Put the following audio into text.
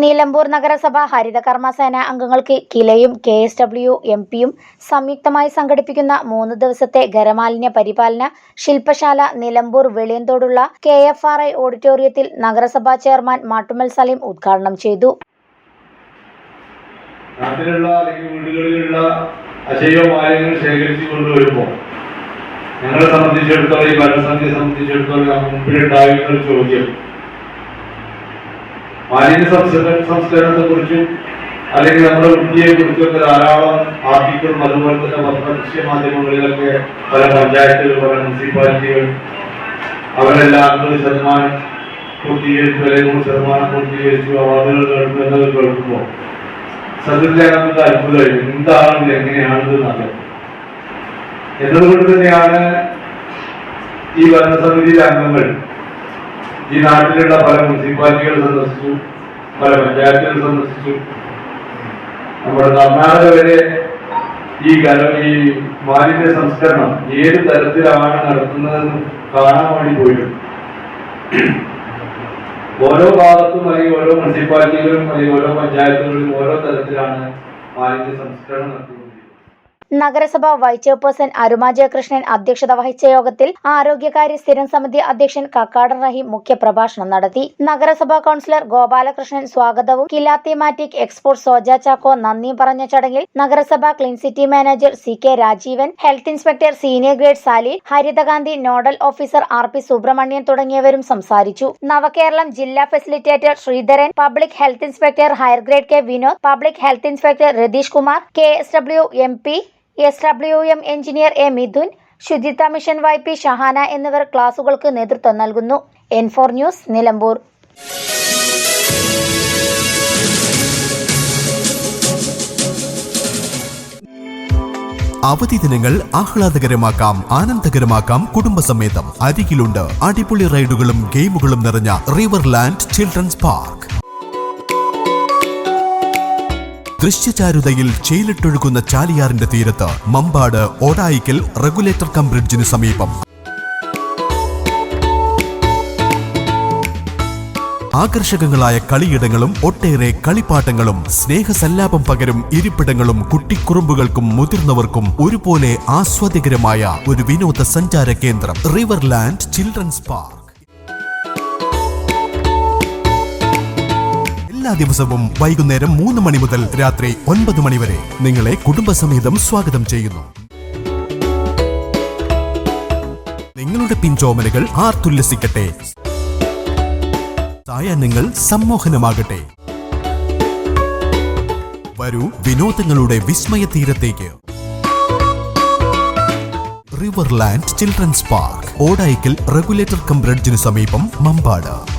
Nilambur നഗരസഭ ഹരിത കർമ്മസേന അംഗങ്ങൾക്ക് കിലയും കെ എസ് ഡബ്ല്യു എം പിയും സംയുക്തമായി സംഘടിപ്പിക്കുന്ന മൂന്ന് ദിവസത്തെ ഖരമാലിന്യ പരിപാലന ശില്പശാല നിലമ്പൂർ വെളിയന്തോടുള്ള കെ എഫ് ആർ ഐ ഓഡിറ്റോറിയത്തിൽ നഗരസഭാ ചെയർമാൻ മാട്ടുമൽ സലീം ഉദ്ഘാടനം ചെയ്തു. നാട്ടിലുള്ള വീടുകളിലുള്ള അജൈവ മാലിന്യങ്ങൾ ശേഖരിച്ചു കൊണ്ടുവരുമ്പോൾ ഞങ്ങളെ സംബന്ധിച്ചിടത്തോളം ഈ ഭരണസമിതിയെ സംബന്ധിച്ചിടത്തോളം മുമ്പിലുണ്ടായിരുന്ന ഒരു ചോദ്യം. മാലിന്യ സംസ്കരണ സംസ്കരണത്തെ കുറിച്ചും അല്ലെങ്കിൽ നമ്മുടെ വൃത്തിയെ കുറിച്ചൊക്കെ ധാരാളം ആർട്ടിക്കിളും അതുപോലെ തന്നെ പത്രദൃശ്യ മാധ്യമങ്ങളിലൊക്കെ പല പഞ്ചായത്തുകൾ പല മുനിസിപ്പാലിറ്റികൾ അവരെല്ലാം അൻപത് ശതമാനം പൂർത്തീകരിച്ചു അല്ലെങ്കിൽ നൂറ് ശതമാനം പൂർത്തീകരിച്ചു അവാർഡുകൾ കേൾക്കും എന്നത് കേൾക്കുമ്പോൾ സത്യത്തിലേക്ക് അത്ഭുതമായിരുന്നു എന്താണ് ഇത്? എങ്ങനെയാണിത് നല്ലത് എന്നതുകൊണ്ട് തന്നെയാണ് ഈ ഭരണസമിതിയിലെ അംഗങ്ങൾ ഈ നാട്ടിലുള്ള പല മുനിസിപ്പാലിറ്റികൾ സന്ദർശിച്ചു പല പഞ്ചായത്തുകൾ സന്ദർശിച്ചു. നമ്മുടെ കർണാടക വരെ ഈ ഈ മാലിന്യ സംസ്കരണം ഏത് തരത്തിലാണ് നടത്തുന്നതെന്ന് കാണാൻ വേണ്ടി പോയിട്ടുണ്ട് ഓരോ ഭാഗത്തും അല്ലെങ്കിൽ ഓരോ മുനിസിപ്പാലിറ്റികളും അല്ലെങ്കിൽ ഓരോ പഞ്ചായത്തുകളിലും ഓരോ തരത്തിലാണ് മാലിന്യ സംസ്കരണം നടത്തിക്കൊണ്ടിരിക്കുന്നത് നഗരസഭ വൈസ് ചെയർപേഴ്സൺ അരുമ ജയകൃഷ്ണൻ അധ്യക്ഷത വഹിച്ച യോഗത്തിൽ ആരോഗ്യകാര്യ സ്ഥിരം സമിതി അധ്യക്ഷൻ കക്കാടൻ റഹീം മുഖ്യപ്രഭാഷണം നടത്തി. നഗരസഭാ കൌൺസിലർ ഗോപാലകൃഷ്ണൻ സ്വാഗതവും കിലാത്തിമാറ്റിക് എക്സ്പോർട്ട് സോജ ചാക്കോ നന്ദിയും പറഞ്ഞ ചടങ്ങിൽ നഗരസഭാ clean city manager C K Rajeevan health inspector senior grade Sali ഹരിതഗാന്ധി nodal officer R P Subrahmanian തുടങ്ങിയവരും സംസാരിച്ചു. നവകേരളം ജില്ലാ facilitator Sreedharan public health inspector higher grade K Vinod public health inspector Ratheesh Kumar K S W M P S W M engineer A Mithun ശുചിത്വ mission Y P Shahana എന്നിവർ ക്ലാസുകൾക്ക് നേതൃത്വം നൽകുന്നു. N four news Nilambur. അവധി ദിനങ്ങൾ ആഹ്ലാദകരമാക്കാം ആനന്ദകരമാക്കാം കുടുംബസമേതം. അരികിലുണ്ട് അടിപൊളി റൈഡുകളും ഗെയിമുകളും നിറഞ്ഞ റിവർ ലാൻഡ് ചിൽഡ്രൻസ് പാർക്ക് ദൃശ്യചാരുതയിൽ ചേലിട്ടൊഴുകുന്ന ചാലിയാറിന്റെ തീരത്ത് മമ്പാട് ഓടായിക്കൽ റെഗുലേറ്റർ കം ബ്രിഡ്ജിന് സമീപം. ആകർഷകങ്ങളായ കളിയിടങ്ങളും ഒട്ടേറെ കളിപ്പാട്ടങ്ങളും സ്നേഹസല്ലാപം പകരും ഇരിപ്പിടങ്ങളും കുട്ടിക്കുറുമ്പുകൾക്കും മുതിർന്നവർക്കും ഒരുപോലെ ആസ്വാദ്യകരമായ ഒരു വിനോദ സഞ്ചാര കേന്ദ്രം റിവർലാൻഡ് ചിൽഡ്രൻസ് പാർക്ക് എല്ലാ ദിവസവും വൈകുന്നേരം മൂന്ന് മണി മുതൽ രാത്രി ഒൻപത് മണി വരെ നിങ്ങളെ കുടുംബസമേതം സ്വാഗതം ചെയ്യുന്നു. നിങ്ങളുടെ പിൻചോമലുകൾ ആർത്തുല്ലസിക്കട്ടെ. സായാഹ്നങ്ങൾ സമ്മോഹനമാകട്ടെ. വരൂ വിനോദങ്ങളുടെ വിസ്മയ തീരത്തേക്ക് river land children's park Odayikkal regulator cum ബ്രിഡ്ജിന് സമീപം മമ്പാട്.